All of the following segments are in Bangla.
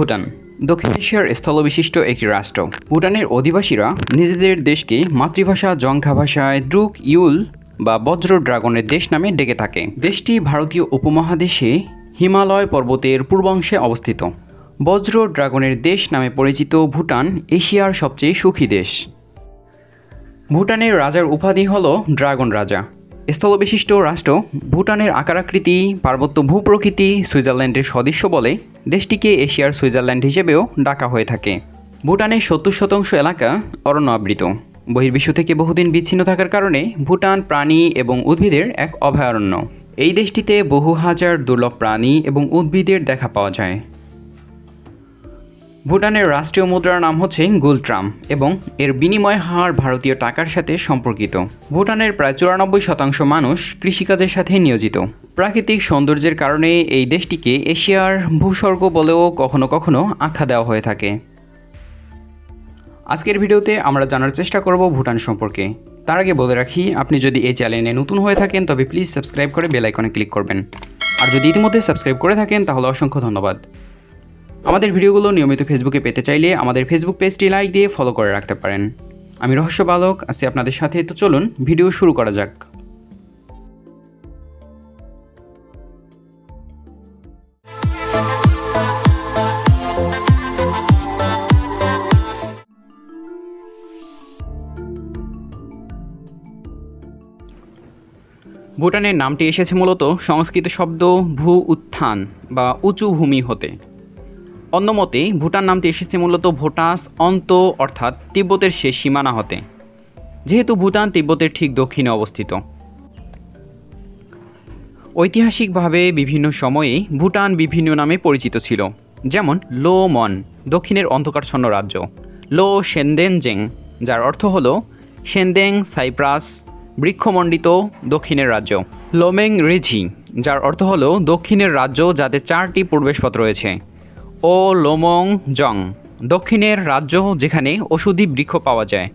ভুটান। দক্ষিণ এশিয়ার স্থলবিশিষ্ট একটি রাষ্ট্র। ভুটানের অধিবাসীরা নিজেদের দেশকে মাতৃভাষা জংখা ভাষায় দ্রুক, ইউল বা বজ্র ড্রাগনের দেশ নামে ডেকে থাকে। দেশটি ভারতীয় উপমহাদেশে হিমালয় পর্বতের পূর্বাংশে অবস্থিত। বজ্র ড্রাগনের দেশ নামে পরিচিত ভুটান এশিয়ার সবচেয়ে সুখী দেশ। ভুটানের রাজার উপাধি হল ড্রাগন রাজা। স্থলবিশিষ্ট রাষ্ট্র ভুটানের আকারাকৃতি, পার্বত্য ভূপ্রকৃতি, সুইজারল্যান্ডের সদস্য বলে দেশটিকে এশিয়ার সুইজারল্যান্ড হিসেবেও ডাকা হয়ে থাকে। ভুটানের সত্তর শতাংশ এলাকা অরণ্য আবৃত বহির্বিশ্ব থেকে বহুদিন বিচ্ছিন্ন থাকার কারণে ভুটান প্রাণী এবং উদ্ভিদের এক অভয়ারণ্য। এই দেশটিতে বহু হাজার দুর্লভ প্রাণী এবং উদ্ভিদের দেখা পাওয়া যায়। ভুটানের রাষ্ট্রীয় মুদ্রার নাম হচ্ছে গুলট্রাম এবং এর বিনিময় হার ভারতীয় টাকার সাথে সম্পর্কিত। ভুটানের প্রায় চুরানব্বই শতাংশ মানুষ কৃষিকাজের সাথে নিয়োজিত। প্রাকৃতিক সৌন্দর্যের কারণে এই দেশটিকে এশিয়ার ভূস্বর্গ বলেও কখনো কখনো আখ্যা দেওয়া হয়ে থাকে। আজকের ভিডিওতে আমরা জানার চেষ্টা করব ভুটান সম্পর্কে। তার আগে বলে রাখি, আপনি যদি এই চ্যানেলে নতুন হয়ে থাকেন, তবে প্লিজ সাবস্ক্রাইব করে বেল আইকনে ক্লিক করবেন। আর যদি ইতিমধ্যে সাবস্ক্রাইব করে থাকেন, তাহলে অসংখ্য ধন্যবাদ। আমাদের ভিডিওগুলো নিয়মিত ফেসবুকে পেতে চাইলে আমাদের ফেসবুক পেজটি লাইক দিয়ে ফলো করে রাখতে পারেন। আমি রহস্য বালক, আছি আপনাদের সাথে। তো চলুন, ভিডিও শুরু করা যাক। ভুটানের নামটি এসেছে মূলত সংস্কৃত শব্দ ভূ উত্থান বা উঁচু ভূমি হতে। অন্যমতে, ভুটান নামটি এসেছে মূলত ভোটাস অন্ত, অর্থাৎ তিব্বতের শেষ সীমানা হতে। যেহেতু ভুটান তিব্বতের ঠিক দক্ষিণে অবস্থিত। ঐতিহাসিকভাবে বিভিন্ন সময়ে ভুটান বিভিন্ন নামে পরিচিত ছিল। যেমন, লো মন, দক্ষিণের অন্ধকারচ্ছন্ন রাজ্য। লো সেনদেনজেং, যার অর্থ হল, সেনদেং সাইপ্রাস, বৃক্ষমণ্ডিত দক্ষিণের রাজ্য। লোমেং রেঝি, যার অর্থ হল, দক্ষিণের রাজ্য যাতে চারটি প্রবেশপথ রয়েছে। ও লোমং জং দক্ষিণের রাজ্য যেখানে ওষুধি বৃক্ষ পাওয়া যায়।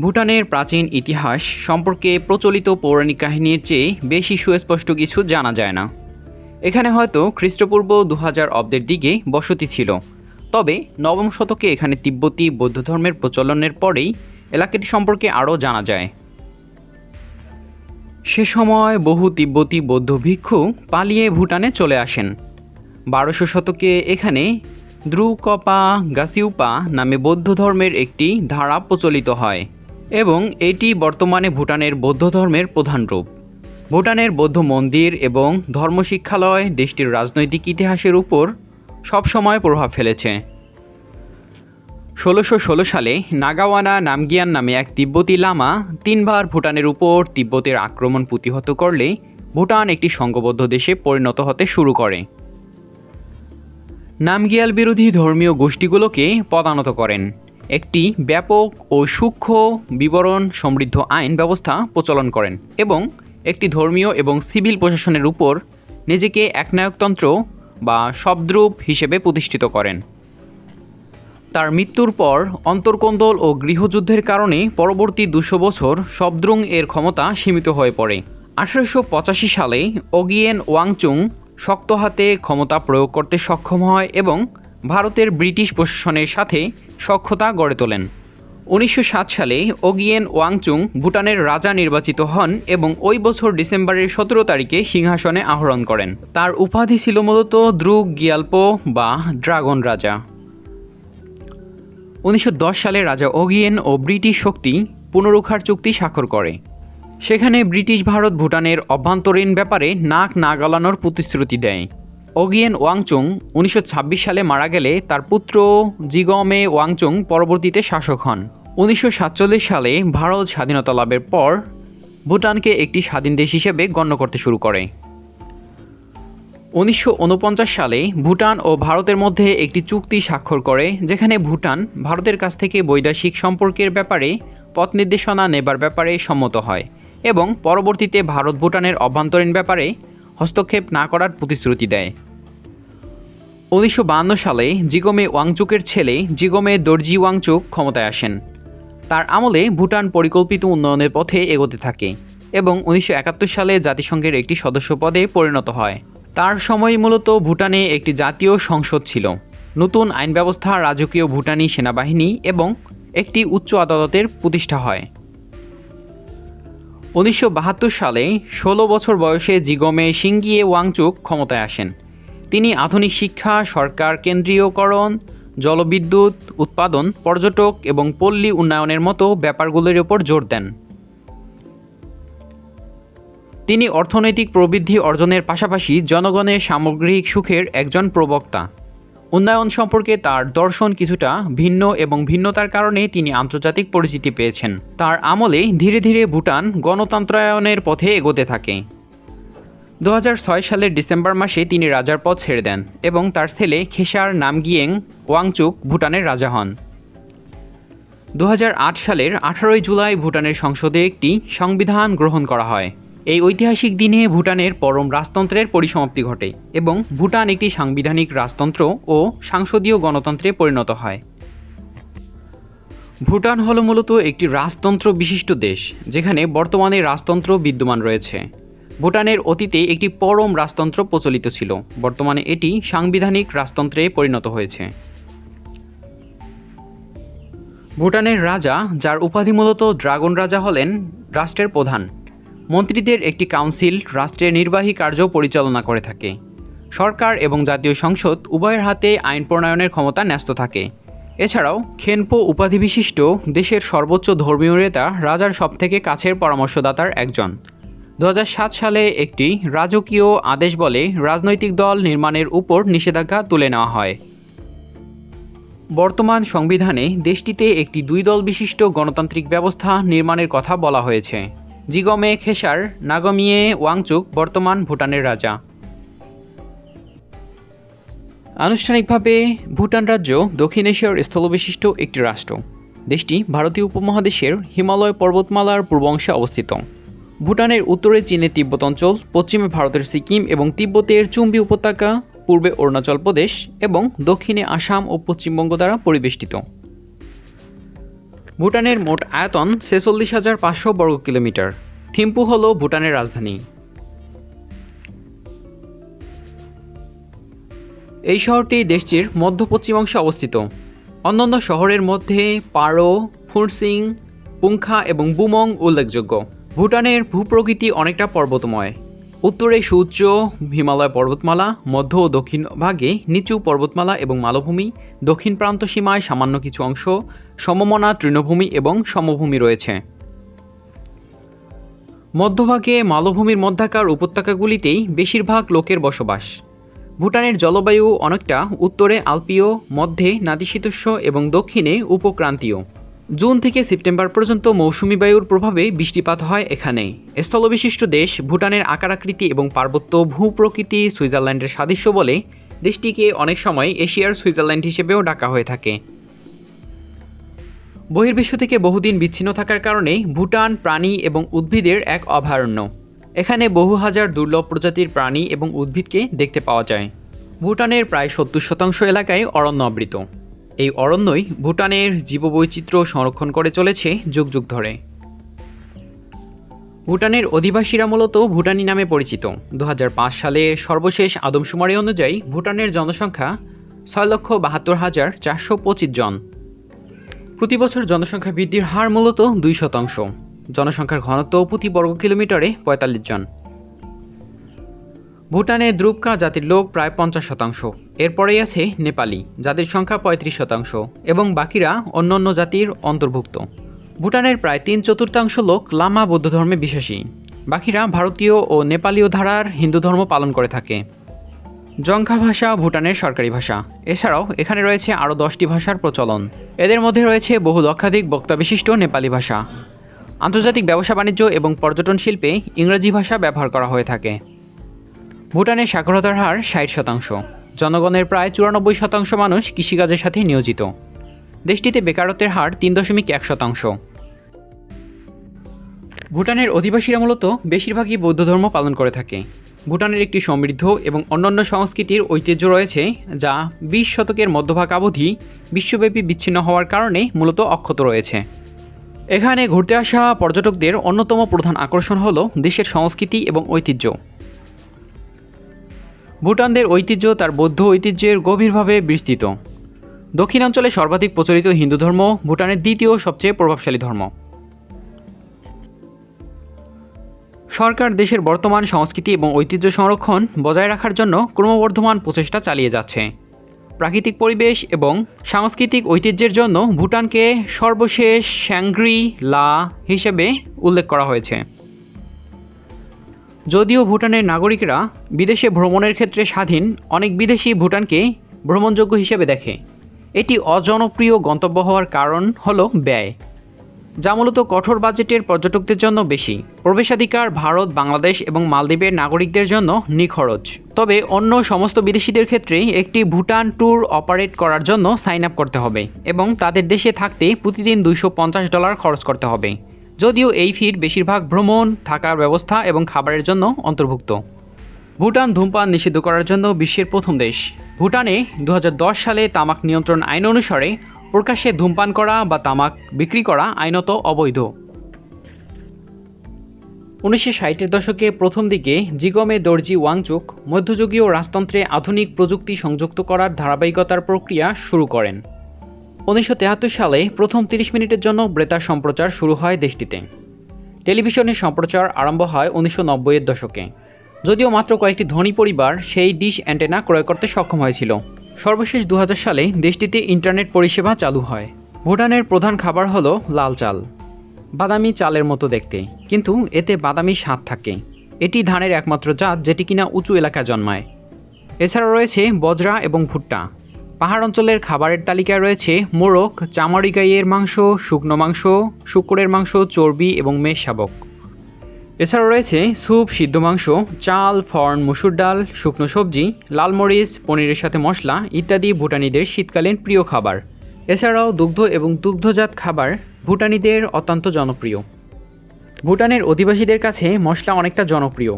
ভুটানের প্রাচীন ইতিহাস সম্পর্কে প্রচলিত পৌরাণিক কাহিনীর চেয়ে বেশি সুস্পষ্ট কিছু জানা যায় না। এখানে হয়তো খ্রিস্টপূর্ব দু হাজার অব্দের দিকে বসতি ছিল, তবে নবম শতকে এখানে তিব্বতী, বৌদ্ধ ধর্মের প্রচলনের পরেই এলাকাটি সম্পর্কে আরও জানা যায়। সে সময় বহু তিব্বতী বৌদ্ধ ভিক্ষু পালিয়ে ভুটানে চলে আসেন। বারোশো শতকে এখানে দ্রুকপা গাসিউপা নামে বৌদ্ধ ধর্মের একটি ধারা প্রচলিত হয় এবং এটি বর্তমানে ভুটানের বৌদ্ধ ধর্মের প্রধান রূপ। ভুটানের বৌদ্ধ মন্দির এবং ধর্মশিক্ষালয় দেশটির রাজনৈতিক ইতিহাসের উপর সবসময় প্রভাব ফেলেছে। ষোলোশো ষোলো সালে নাগাওয়ানা নামগিয়ান নামে এক তিব্বতী লামা তিনবার ভুটানের উপর তিব্বতের আক্রমণ প্রতিহত করলে ভুটান একটি সংঘবদ্ধ দেশে পরিণত হতে শুরু করে। নামগিয়াল বিরোধী ধর্মীয় গোষ্ঠীগুলোকে পদানত করেন। একটি ব্যাপক ও সূক্ষ্ম বিবরণ সমৃদ্ধ আইন ব্যবস্থা প্রচলন করেন এবং একটি ধর্মীয় এবং সিভিল প্রশাসনের উপর নিজেকে একনায়কতন্ত্র বা শব্দ্রূপ হিসেবে প্রতিষ্ঠিত করেন। তার মৃত্যুর পর অন্তর্কোন্দল ও গৃহযুদ্ধের কারণে পরবর্তী দুশো বছর শব্দ্রুং এর ক্ষমতা সীমিত হয়ে পড়ে। আঠারোশো পঁচাশি সালে অগিয়েন ওয়াংচুং শক্ত হাতে ক্ষমতা প্রয়োগ করতে সক্ষম হয় এবং ভারতের ব্রিটিশ প্রশাসনের সাথে সক্ষতা গড়ে তোলেন। উনিশশো সাত সালে অগিয়েন ওয়াংচুং ভুটানের রাজা নির্বাচিত হন এবং ওই বছর ডিসেম্বরের সতেরো তারিখে সিংহাসনে আহরণ করেন। তার উপাধি ছিল মূলত দ্রুগ, গিয়াল্পো বা ড্রাগন রাজা। উনিশশো দশ সালে রাজা ওগিয়েন ও ব্রিটিশ শক্তি পুনরুদ্ধার চুক্তি স্বাক্ষর করে। সেখানে ব্রিটিশ ভারত ভুটানের অভ্যন্তরীণ ব্যাপারে নাক না গলানোর প্রতিশ্রুতি দেয়। ওগিয়েন ওয়াংচুং উনিশশো ছাব্বিশ সালে মারা গেলে তার পুত্র জিগমে ওয়াংচুং পরবর্তীতে শাসক হন। উনিশশো সাতচল্লিশ সালে ভারত স্বাধীনতা লাভের পর ভুটানকে একটি স্বাধীন দেশ হিসেবে গণ্য করতে শুরু করে। উনিশশো ঊনপঞ্চাশ সালে ভুটান ও ভারতের মধ্যে একটি চুক্তি স্বাক্ষর করে, যেখানে ভুটান ভারতের কাছ থেকে বৈদেশিক সম্পর্কের ব্যাপারে পথ নির্দেশনা নেবার ব্যাপারে সম্মত হয় এবং পরবর্তীতে ভারত ভুটানের অভ্যন্তরীণ ব্যাপারে হস্তক্ষেপ না করার প্রতিশ্রুতি দেয়। উনিশশো বায়ান্ন সালে জিগমে ওয়াংচুকের ছেলে জিগমে দর্জি ওয়াংচুক ক্ষমতায় আসেন। তার আমলে ভুটান পরিকল্পিত উন্নয়নের পথে এগোতে থাকে এবং উনিশশো একাত্তর সালে জাতিসংঘের একটি সদস্য পদে পরিণত হয়। তার সময় মূলত ভুটানে একটি জাতীয় সংসদ ছিল। নতুন আইন ব্যবস্থা রাজকীয় ভুটানি সেনাবাহিনী এবং একটি উচ্চ আদালতের প্রতিষ্ঠা হয়। উনিশশো বাহাত্তর সালে ষোলো বছর বয়সে জিগমে সিঙ্গিয়ে ওয়াংচুক ক্ষমতায় আসেন। তিনি আধুনিক শিক্ষা, সরকার কেন্দ্রীয়করণ, জলবিদ্যুৎ, উৎপাদন, পর্যটক এবং পল্লী উন্নয়নের মতো ব্যাপারগুলোর ওপর জোর দেন। তিনি অর্থনৈতিক প্রবৃদ্ধি অর্জনের পাশাপাশি জনগণের সামগ্রিক সুখের একজন প্রবক্তা। উন্নয়ন সম্পর্কে তার দর্শন কিছুটা ভিন্ন এবং ভিন্নতার কারণে তিনি আন্তর্জাতিক পরিচিতি পেয়েছেন। তার আমলে ধীরে ধীরে ভুটান গণতন্ত্রায়নের পথে এগোতে থাকে। দু হাজার ছয় সালের ডিসেম্বর মাসে তিনি রাজার পদ ছেড়ে দেন এবং তার ছেলে খেসার নামগিয়েং ওয়াংচুক ভুটানের রাজা হন। দু হাজার আট সালের আঠারোই জুলাই ভুটানের সংসদে একটি সংবিধান গ্রহণ করা হয়। এই ঐতিহাসিক দিনে ভুটানের পরম রাজতন্ত্রের পরিসমাপ্তি ঘটে এবং ভুটান একটি সাংবিধানিক রাজতন্ত্র ও সাংসদীয় গণতন্ত্রে পরিণত হয়। ভুটান হল মূলত একটি রাজতন্ত্র বিশিষ্ট দেশ, যেখানে বর্তমানে রাজতন্ত্র বিদ্যমান রয়েছে। ভুটানের অতীতে একটি পরম রাজতন্ত্র প্রচলিত ছিল, বর্তমানে এটি সাংবিধানিক রাজতন্ত্রে পরিণত হয়েছে। ভুটানের রাজা, যার উপাধি মূলত ড্রাগন রাজা হলেন, রাষ্ট্রের প্রধান। মন্ত্রীদের একটি কাউন্সিল রাষ্ট্রের নির্বাহী কার্য পরিচালনা করে থাকে। সরকার এবং জাতীয় সংসদ উভয়ের হাতে আইন প্রণয়নের ক্ষমতা ন্যস্ত থাকে। এছাড়াও খেনপো উপাধি বিশিষ্ট দেশের সর্বোচ্চ ধর্মীয় নেতা রাজার সবথেকে কাছের পরামর্শদাতার একজন। দু হাজার সাত সালে একটি রাজকীয় আদেশ বলে রাজনৈতিক দল নির্মাণের উপর নিষেধাজ্ঞা তুলে নেওয়া হয়। বর্তমান সংবিধানে দেশটিতে একটি দুই দল বিশিষ্ট গণতান্ত্রিক ব্যবস্থা নির্মাণের কথা বলা হয়েছে। জিগমে খেসার, নাগমিয়ে ওয়াংচুক বর্তমান ভুটানের রাজা। আনুষ্ঠানিকভাবে ভুটান রাজ্য দক্ষিণ এশিয়ার স্থলবিশিষ্ট একটি রাষ্ট্র। দেশটি ভারতীয় উপমহাদেশের হিমালয় পর্বতমালার পূর্ব অংশে অবস্থিত। ভুটানের উত্তরে চীনের তিব্বত অঞ্চল, পশ্চিমে ভারতের সিকিম এবং তিব্বতের চুম্বি উপত্যকা, পূর্বে অরুণাচল প্রদেশ এবং দক্ষিণে আসাম ও পশ্চিমবঙ্গ দ্বারা পরিবেষ্টিত। ভুটানের মোট আয়তন ছেচল্লিশ হাজার পাঁচশো বর্গ কিলোমিটার। থিম্পু হল ভুটানের রাজধানী। এই শহরটি দেশটির মধ্য পশ্চিমাংশে অবস্থিত। অন্যান্য শহরের মধ্যে পারো ফুরসিং পুংখা এবং বুমং উল্লেখযোগ্য। ভুটানের ভূপ্রকৃতি অনেকটা পর্বতময়। উত্তরে সূর্য, হিমালয় পর্বতমালা, মধ্য ও দক্ষিণ ভাগে নিচু পর্বতমালা এবং মালভূমি দক্ষিণ প্রান্ত সীমায় সামান্য কিছু অংশ, সমমনা, তৃণভূমি এবং সমভূমি রয়েছে। মধ্যভাগে মালভূমির মধ্যাকার উপত্যকাগুলিতেই বেশিরভাগ লোকের বসবাস। ভুটানের জলবায়ু অনেকটা উত্তরে আলপীয়, মধ্যে নাতিশীতোষ্ণ এবং দক্ষিণে উপক্রান্তীয়। জুন থেকে সেপ্টেম্বর পর্যন্ত মৌসুমি বায়ুর প্রভাবে বৃষ্টিপাত হয় এখানে স্থলবিশিষ্ট দেশ ভুটানের আকার আকৃতি এবং পার্বত্য ভূপ্রকৃতি সুইজারল্যান্ডের সাদৃশ্য বলে দেশটিকে অনেক সময় এশিয়ার সুইজারল্যান্ড হিসেবেও ডাকা হয়ে থাকে। বহির্বিশ্ব থেকে বহুদিন বিচ্ছিন্ন থাকার কারণে ভুটান, প্রাণী এবং উদ্ভিদের এক অভয়ারণ্য। এখানে বহু হাজার দুর্লভ প্রজাতির প্রাণী এবং উদ্ভিদকে দেখতে পাওয়া যায়। ভুটানের প্রায় সত্তর শতাংশ এলাকায় অরণ্য আবৃত। এই অরণ্যই ভুটানের জীববৈচিত্র্য সংরক্ষণ করে চলেছে যুগ যুগ ধরে। ভুটানের অধিবাসীরা মূলত ভুটানি নামে পরিচিত। দু হাজার পাঁচ সালে সর্বশেষ আদমশুমারি অনুযায়ী ভুটানের জনসংখ্যা ছয় লক্ষ বাহাত্তর হাজার চারশো পঁচিশ জন। প্রতি বছর জনসংখ্যা বৃদ্ধির হার মূলত দুই শতাংশ। জনসংখ্যার ঘনত্ব প্রতি বর্গ কিলোমিটারে পঁয়তাল্লিশ জন। ভুটানে দ্রুপকা জাতির লোক প্রায় পঞ্চাশ শতাংশ। এরপরেই আছে নেপালি, যাদের সংখ্যা পঁয়ত্রিশ শতাংশ, এবং বাকিরা অন্যান্য জাতির অন্তর্ভুক্ত। ভুটানের প্রায় তিন চতুর্থাংশ লোক লামা বৌদ্ধ ধর্মে বিশ্বাসী। বাকিরা ভারতীয় ও নেপালীয় ধারার হিন্দু ধর্ম পালন করে থাকে। জংখা ভাষা ভুটানের সরকারি ভাষা। এছাড়াও এখানে রয়েছে আরও দশটি ভাষার প্রচলন। এদের মধ্যে রয়েছে বহু লক্ষাধিক বক্তা বিশিষ্ট নেপালি ভাষা। আন্তর্জাতিক ব্যবসা বাণিজ্য এবং পর্যটন শিল্পে ইংরেজি ভাষা ব্যবহার করা হয়ে থাকে। ভুটানের সাক্ষরতার হার ষাট শতাংশ। জনগণের প্রায় চুরানব্বই শতাংশ মানুষ কৃষিকাজের সাথে নিয়োজিত। দেশটিতে বেকারত্বের হার তিন দশমিক এক শতাংশ। ভুটানের অধিবাসীরা মূলত বেশিরভাগই বৌদ্ধ ধর্ম পালন করে থাকে। ভুটানের একটি সমৃদ্ধ এবং অন্যান্য সংস্কৃতির ঐতিহ্য রয়েছে, যা বিশ শতকের মধ্যভাগ অবধি বিশ্বব্যাপী বিচ্ছিন্ন হওয়ার কারণে মূলত অক্ষত রয়েছে। এখানে ঘুরতে আসা পর্যটকদের অন্যতম প্রধান আকর্ষণ হল দেশের সংস্কৃতি এবং ঐতিহ্য। ভুটানদের ঐতিহ্য তার বৌদ্ধ ঐতিহ্যের গভীরভাবে বিস্তৃত। দক্ষিণাঞ্চলে সর্বাধিক প্রচলিত হিন্দু ধর্ম ভুটানের দ্বিতীয় সবচেয়ে প্রভাবশালী ধর্ম। সরকার দেশের বর্তমান সংস্কৃতি এবং ঐতিহ্য সংরক্ষণ বজায় রাখার জন্য ক্রমবর্ধমান প্রচেষ্টা চালিয়ে যাচ্ছে। প্রাকৃতিক পরিবেশ এবং সাংস্কৃতিক ঐতিহ্যের জন্য ভুটানকে সর্বশেষ স্যাংগ্রি লা হিসেবে উল্লেখ করা হয়েছে। যদিও ভুটানের নাগরিকরা বিদেশে ভ্রমণের ক্ষেত্রে স্বাধীন, অনেক বিদেশি ভুটানকে ভ্রমণযোগ্য হিসেবে দেখে। এটি অজনপ্রিয় গন্তব্য হওয়ার কারণ হল ব্যয়, যা মূলত কঠোর বাজেটের পর্যটকদের জন্য বেশি। প্রবেশাধিকার, ভারত, বাংলাদেশ এবং মালদ্বীপের নাগরিকদের জন্য নিখরচ। তবে অন্য সমস্ত বিদেশিদের ক্ষেত্রে একটি ভুটান ট্যুর অপারেট করার জন্য সাইন আপ করতে হবে এবং তাদের দেশে থাকতে প্রতিদিন দুইশো পঞ্চাশ ডলার খরচ করতে হবে। যদিও এই ফির বেশিরভাগ ভ্রমণ, থাকার ব্যবস্থা এবং খাবারের জন্য অন্তর্ভুক্ত। ভুটান ধূমপান নিষিদ্ধ করার জন্য বিশ্বের প্রথম দেশ। ভুটানে দু হাজার দশ সালে তামাক নিয়ন্ত্রণ আইন অনুসারে প্রকাশ্যে ধূমপান করা বা তামাক বিক্রি করা আইনত অবৈধ। উনিশশো ষাটের দশকে প্রথম দিকে জিগমে দর্জি ওয়াংচুক মধ্যযুগীয় রাজতন্ত্রে আধুনিক প্রযুক্তি সংযুক্ত করার ধারাবাহিকতার প্রক্রিয়া শুরু করেন। উনিশশো সালে প্রথম তিরিশ মিনিটের জন্য বেতার সম্প্রচার শুরু হয় দেশটিতে। টেলিভিশনের সম্প্রচার আরম্ভ হয় উনিশশো নব্বইয়ের দশকে। যদিও মাত্র কয়েকটি ধনী পরিবার সেই ডিশ অ্যান্টেনা ক্রয় করতে সক্ষম হয়েছিল। সর্বশেষ দু হাজার সালে দেশটিতে ইন্টারনেট পরিষেবা চালু হয়। ভুটানের প্রধান খাবার হলো লাল চাল। বাদামি চালের মতো দেখতে, কিন্তু এতে বাদামি স্বাদ থাকে। এটি ধানের একমাত্র জাত যেটি কিনা উঁচু এলাকায় জন্মায়। এছাড়া রয়েছে বজরা এবং ভুট্টা। পাহাড় অঞ্চলের খাবারের তালিকায় রয়েছে মোরগ চামারি গাইয়ের মাংস, শুকনো মাংস, শুকুরের মাংস, চর্বি এবং মেষ শাবক। এছাড়া রয়েছে স্যুপ, সিদ্ধ মাংস, চাল, ফর্ন, মুসুর ডাল, শুকনো সবজি, লাল মরিচ, পনিরের সাথে মশলা ইত্যাদি ভুটানিদের শীতকালীন প্রিয় খাবার। এছাড়াও দুগ্ধ এবং দুগ্ধজাত খাবার ভুটানিদের অত্যন্ত জনপ্রিয়। ভুটানের অধিবাসীদের কাছে মশলা অনেকটা জনপ্রিয়।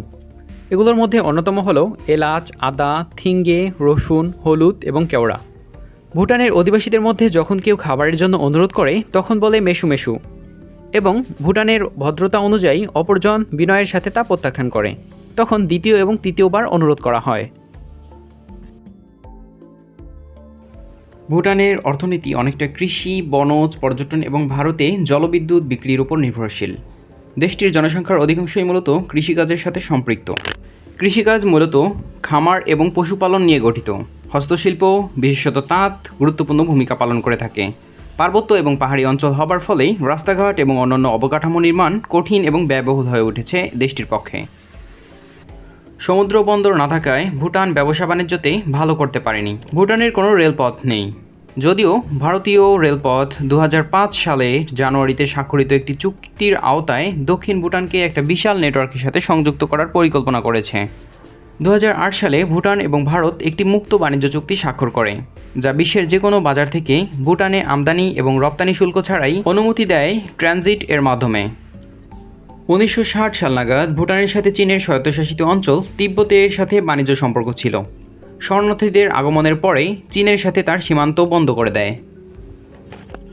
এগুলোর মধ্যে অন্যতম হলো এলাচ, আদা থিঙ্গে রসুন, হলুদ এবং কেওড়া। ভুটানের অধিবাসীদের মধ্যে যখন কেউ খাবারের জন্য অনুরোধ করে, তখন বলে মেশু মেশু। এবং ভুটানের ভদ্রতা অনুযায়ী অপরজন বিনয়ের সাথে তা প্রত্যাখ্যান করে। তখন দ্বিতীয় এবং তৃতীয়বার অনুরোধ করা হয়। ভুটানের অর্থনীতি অনেকটা কৃষি, বনজ, পর্যটন এবং ভারতে জলবিদ্যুৎ বিক্রির উপর নির্ভরশীল। দেশটির জনসংখ্যার অধিকাংশই মূলত কৃষিকাজের সাথে সম্পৃক্ত। কৃষিকাজ মূলত খামার এবং পশুপালন নিয়ে গঠিত। হস্তশিল্প, বিশেষত তাঁত, গুরুত্বপূর্ণ ভূমিকা পালন করে থাকে। পার্বত্য এবং পাহাড়ি অঞ্চল হবার ফলেই রাস্তাঘাট এবং অন্যান্য অবকাঠামো নির্মাণ কঠিন এবং ব্যয়বহুল হয়ে উঠেছে দেশটির পক্ষে। সমুদ্র বন্দর না থাকায় ভুটান ব্যবসা বাণিজ্যতে ভালো করতে পারেনি। ভুটানের কোনো রেলপথ নেই। যদিও ভারতীয় রেলপথ দু হাজার পাঁচ সালে জানুয়ারিতে স্বাক্ষরিত একটি চুক্তির আওতায় দক্ষিণ ভুটানকে একটা বিশাল নেটওয়ার্কের সাথে সংযুক্ত করার পরিকল্পনা করেছে। দু হাজার আট সালে ভুটান এবং ভারত একটি মুক্ত বাণিজ্য চুক্তি স্বাক্ষর করে। যা বিশ্বের যে কোনো বাজার থেকে ভুটানে আমদানি এবং রপ্তানি শুল্ক ছাড়াই অনুমতি দেয় ট্রানজিট এর মাধ্যমে। উনিশশো ষাট সাল নাগাদ ভুটানের সাথে চীনের স্বায়ত্তশাসিত অঞ্চল তিব্বতের সাথে বাণিজ্য সম্পর্ক ছিল। শরণার্থীদের আগমনের পরে চীনের সাথে তার সীমান্ত বন্ধ করে দেয়।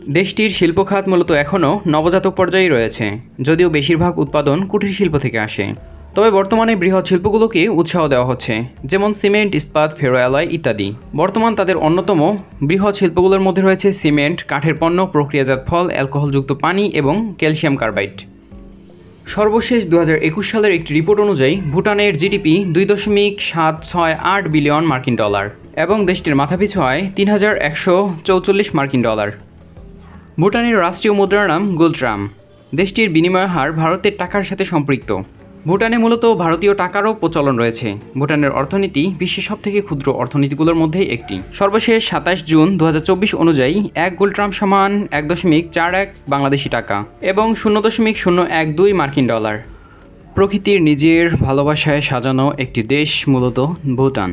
দেশটির শিল্প খাত মূলত এখনও নবজাতক পর্যায়ে রয়েছে, যদিও বেশিরভাগ উৎপাদন কুটির শিল্প থেকে আসে। তবে বর্তমানে বৃহৎ শিল্পগুলোকে উৎসাহ দেওয়া হচ্ছে, যেমন সিমেন্ট, ইস্পাত ফেরোয়ালয় ইত্যাদি। বর্তমান তাদের অন্যতম বৃহৎ শিল্পগুলোর মধ্যে রয়েছে সিমেন্ট, কাঠের পণ্য, প্রক্রিয়াজাত ফল, অ্যালকোহলযুক্ত পানি এবং ক্যালসিয়াম কার্বাইড। সর্বশেষ দু সালের একটি রিপোর্ট অনুযায়ী, ভুটানের জিডিপি দুই দশমিক সাত ছয় আট বিলিয়ন মার্কিন ডলার এবং দেশটির মাথাপিছু আয় তিন হাজার একশো চৌচল্লিশ মার্কিন ডলার। ভুটানের রাষ্ট্রীয় মুদ্রার নাম গুলট্রাম। দেশটির বিনিময় হার ভারতের টাকার সাথে সম্পৃক্ত। ভুটানে মূলত ভারতীয় টাকারও প্রচলন রয়েছে। ভুটানের অর্থনীতি বিশ্বের সবথেকে ক্ষুদ্র অর্থনীতিগুলোর মধ্যে একটি। সর্বশেষ সাতাশ জুন দু হাজার চব্বিশ অনুযায়ী এক গুলট্রাম সমান এক দশমিক চার এক বাংলাদেশি টাকা এবং শূন্য দশমিক শূন্য এক দুই মার্কিন ডলার। প্রকৃতির নিজের ভালোবাসায় সাজানো একটি দেশ মূলত ভুটান।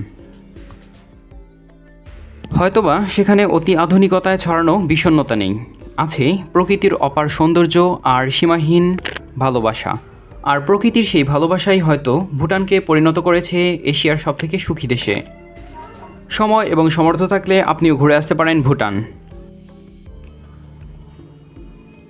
হয়তোবা সেখানে অতি আধুনিকতায় ছড়ানো বিষণ্ণতা নেই। আছে প্রকৃতির অপার সৌন্দর্য আর সীমাহীন ভালোবাসা। আর প্রকৃতির সেই ভালোবাসাই হয়তো ভুটানকে পরিণত করেছে এশিয়ার সবথেকে সুখী দেশে। সময় এবং সমর্থ থাকলে আপনিও ঘুরে আসতে পারেন ভুটান।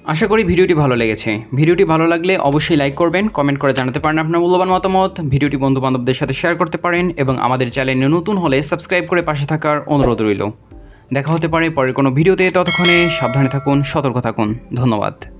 আশা করি ভিডিওটি ভালো লেগেছে। ভিডিওটি ভালো লাগলে অবশ্যই লাইক করবেন, কমেন্ট করে জানাতে পারেন আপনার মূল্যবান মতামত। ভিডিওটি বন্ধু বান্ধবদের সাথে শেয়ার করতে পারেন এবং আমাদের চ্যানেলে নতুন হলে সাবস্ক্রাইব করে পাশে থাকার অনুরোধ রইল। দেখা হতে পারে পরের কোনো ভিডিওতে, ততক্ষণে সাবধানে থাকুন, সতর্ক থাকুন। ধন্যবাদ।